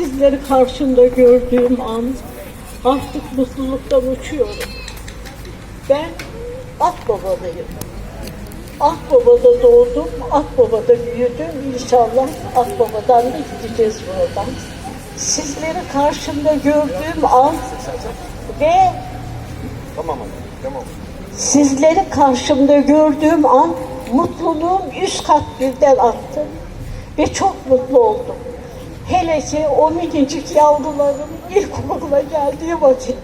Sizleri karşımda gördüğüm an artık mutluluktan uçuyorum. Ben Akbabalıyım. Akbaba'da doğdum, Akbaba'da büyüdüm. İnşallah Akbaba'dan da gideceğiz buradan. Sizleri karşımda gördüğüm an ve Tamam tamam. Sizleri karşımda gördüğüm an mutluluğum üst kat birden arttı. Ve çok mutlu oldum. Hele ki o minicik yavruların ilkokula geldiği vakit.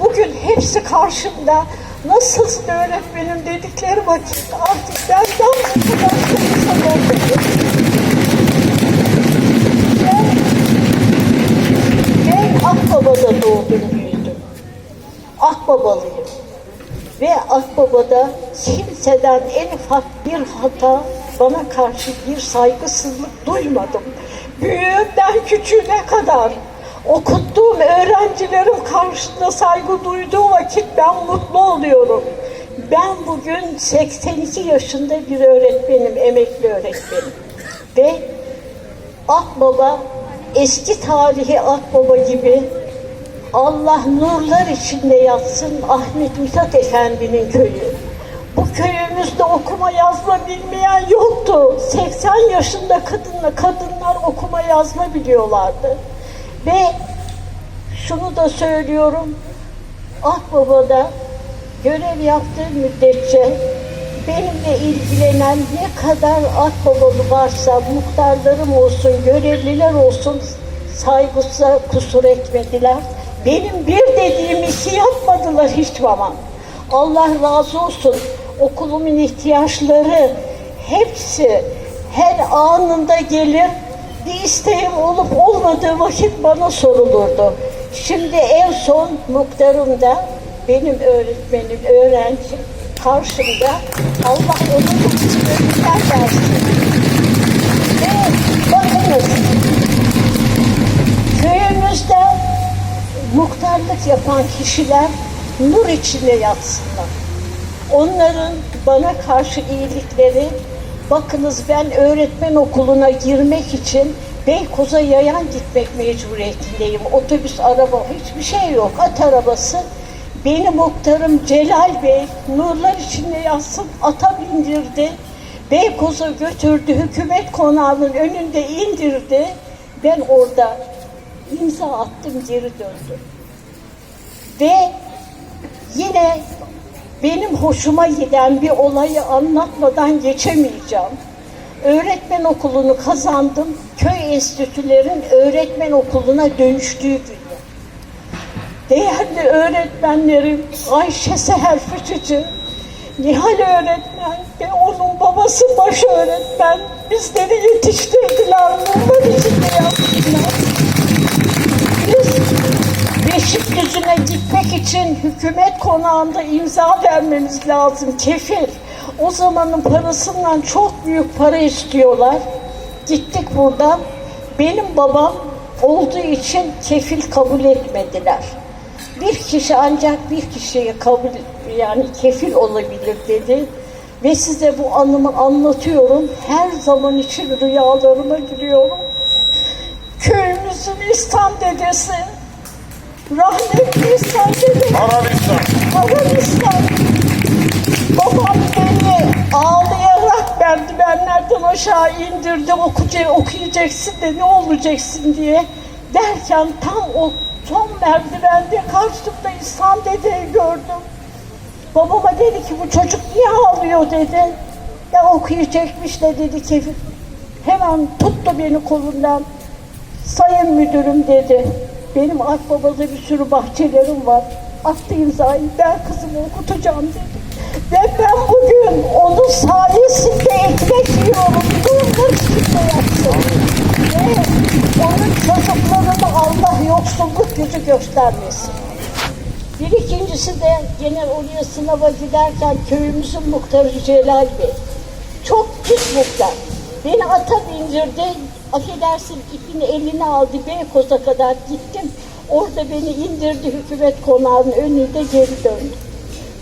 Bugün hepsi karşımda. Nasılsın öğretmenim dedikleri vakit artık oldum. Ben, ben Akbaba'da doğdum büyüdüm. Akbabalıyım. Ve Akbaba'da kimseden en ufak bir hata bana karşı bir saygısızlık duymadım. Büyüğümden küçüğüne kadar okuttuğum öğrencilerim karşısında saygı duyduğu vakit ben mutlu oluyorum. Ben bugün 82 yaşında bir öğretmenim, emekli öğretmenim. Ve Akbaba, eski tarihi Akbaba gibi Allah nurlar içinde yatsın Ahmet Mithat Efendi'nin köyü. Bu köyümüzde okuma yazma bilmeyen yoktu. 80 yaşında kadınla kadınlar okuma yazma biliyorlardı. Ve şunu da söylüyorum. Akbaba'da görev yaptığım müddetçe benimle ilgilenen ne kadar Akbabalı varsa muhtarlarım olsun, görevliler olsun saygısına kusur etmediler. Benim bir dediğim işi yapmadılar hiç zaman. Allah razı olsun. Okulumun ihtiyaçları hepsi her anında gelir. Bir isteğim olup olmadığı vakit bana sorulurdu. Şimdi en son muhtarımda benim öğretmenim, öğrencim karşımda Allah onun ömürler versin. Ve bakınız köyümüzde muhtarlık yapan kişiler nur içinde yatsınlar. Onların bana karşı iyilikleri, bakınız ben öğretmen okuluna girmek için Beykoz'a yayan gitmek mecburiyetindeyim. Otobüs, araba, hiçbir şey yok. At arabası. Benim muhtarım Celal Bey, nurlar içinde yatsın, ata bindirdi. Beykoz'a götürdü, hükümet konağının önünde indirdi. Ben orada imza attım, geri döndüm. Ve yine benim hoşuma giden bir olayı anlatmadan geçemeyeceğim. Öğretmen okulunu kazandım. Köy enstitülerin öğretmen okuluna dönüştüğü gün. Değerli öğretmenlerim Ayşe Seher Fıçıcı, Nihal öğretmen ve onun babası baş öğretmen bizleri yetiştirdiler. Bunlar içinde yaptılar. Biz Beşikdüzü'ne gitmek için hükümet konağında imza vermemiz lazım, kefil. O zamanın parasından çok büyük para istiyorlar. Gittik buradan. Benim babam olduğu için kefil kabul etmediler. Bir kişi ancak bir kişiye kabul yani kefil olabilir dedi. Ve size bu anımı anlatıyorum. Her zaman için rüyalarıma giriyorum. Köyümüzün İslam dedesi, rahmetli İslam dedesi, Arabistan. Arabistan. Babam beni ağlayarak merdivenlerden aşağı indirdi. Okuca, okuyacaksın da ne olacaksın diye. Derken tam o son merdivende karşımda İslam dedeyi gördüm. Babama dedi ki bu çocuk niye ağlıyor dedi. Ya okuyacakmış da dedi ki hemen tuttu beni kolundan. Sayın müdürüm dedi. Benim Akbaba'da bir sürü bahçelerim var. Attı imzayı ben kızımı okutacağım dedi. Ve ben bugün onun sayesinde ekmek yiyorum. Nurlar içinde yatsın. Ve onun çocuklarını Allah yoksulluk yüzü göstermesin. Bir ikincisi de gene oraya sınava giderken köyümüzün muhtarı Celal Bey. Çok pis muhtar. Beni ata bindirdi. Affedersin ipini eline aldı. Beykoz'a kadar gittim. Orada beni indirdi hükümet konağının önünde geri döndü.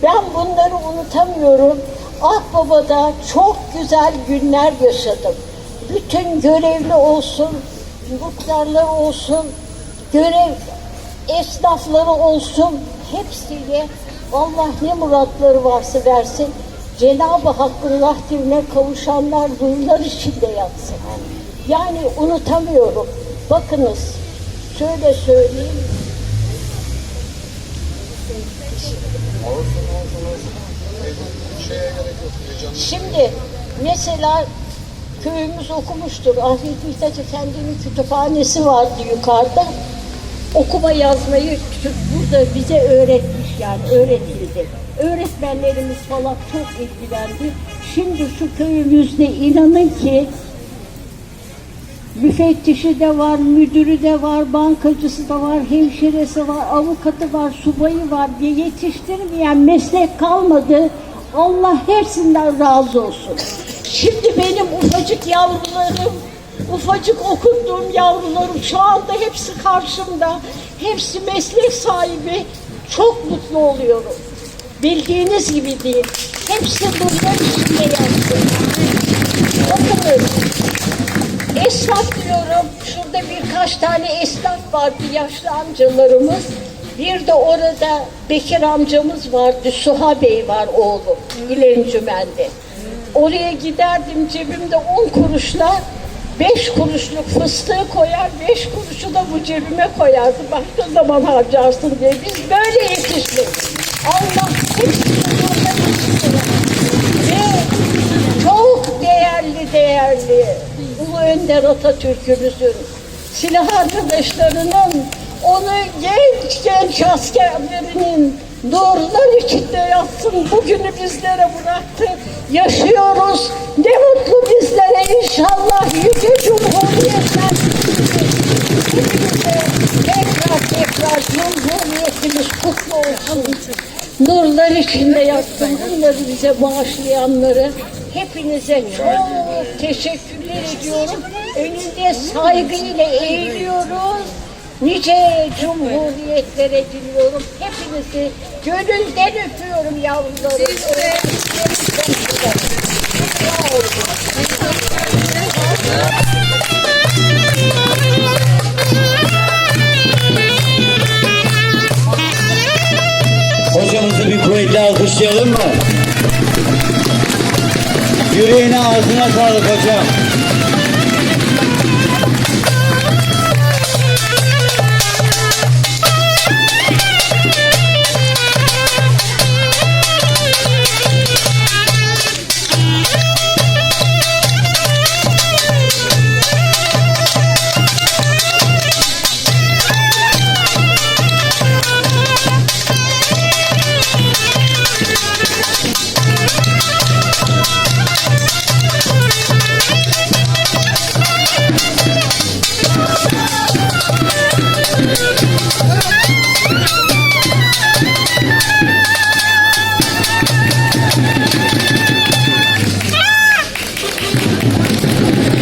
Ben bunları unutamıyorum. Akbaba'da çok güzel günler yaşadım. Bütün görevli olsun, muhtarları olsun, görev esnafları olsun hepsiyle Allah ne muratları varsa versin. Cenab-ı Hakk'ın rahmetine kavuşanlar nurlar içinde yatsın. Yani unutamıyorum. Bakınız şöyle söyleyeyim. Şimdi mesela köyümüz okumuştur. Ahmet Mithat Efendi'nin kütüphanesi vardı yukarıda. Okuma yazmayı burada bize öğretmiş yani öğretildi. Öğretmenlerimiz falan çok ilgilendi. Şimdi şu köyümüzde inanın ki müfettişi de var, müdürü de var, bankacısı da var, hemşiresi var, avukatı var, subayı var diye yetiştirmeyen meslek kalmadı. Allah hepsinden razı olsun. Şimdi benim ufacık yavrularım, ufacık okuttuğum yavrularım şu anda hepsi karşımda. Hepsi meslek sahibi. Çok mutlu oluyorum. Bildiğiniz gibi değil. Hepsi bunlar içinde yaptı. Bakınız, Esnaf diyorum. Şurada birkaç tane esnaf vardı yaşlı amcalarımız. Bir de orada Bekir amcamız vardı. Suha Bey var oğlum. İlencümen'de. Oraya giderdim cebimde 10 kuruşla 5 kuruşluk fıstığı koyar, 5 kuruşu da bu cebime koyardı. Başka zaman harcarsın diye. Biz böyle yetiştik. Allah hepsini Ulu Önder Atatürk'ümüzün silah arkadaşlarının onu genç genç askerlerinin nurlar içinde yatsın bugünü bizlere bıraktı. Yaşıyoruz. Ne mutlu bizlere inşallah yüce cumhuriyetler tekrar tekrar cumhuriyetimiz kutlu olsun. Nurlar içinde yatsın. Bunları bize bağışlayanları hepinize çok teşekkürler ediyorum. Önünde saygıyla eğiliyoruz. Nice cumhuriyetlere diliyorum. Hepinizi gönülden öpüyorum yavrularım. Sağ Yüreğine ağzına sağlık hocam.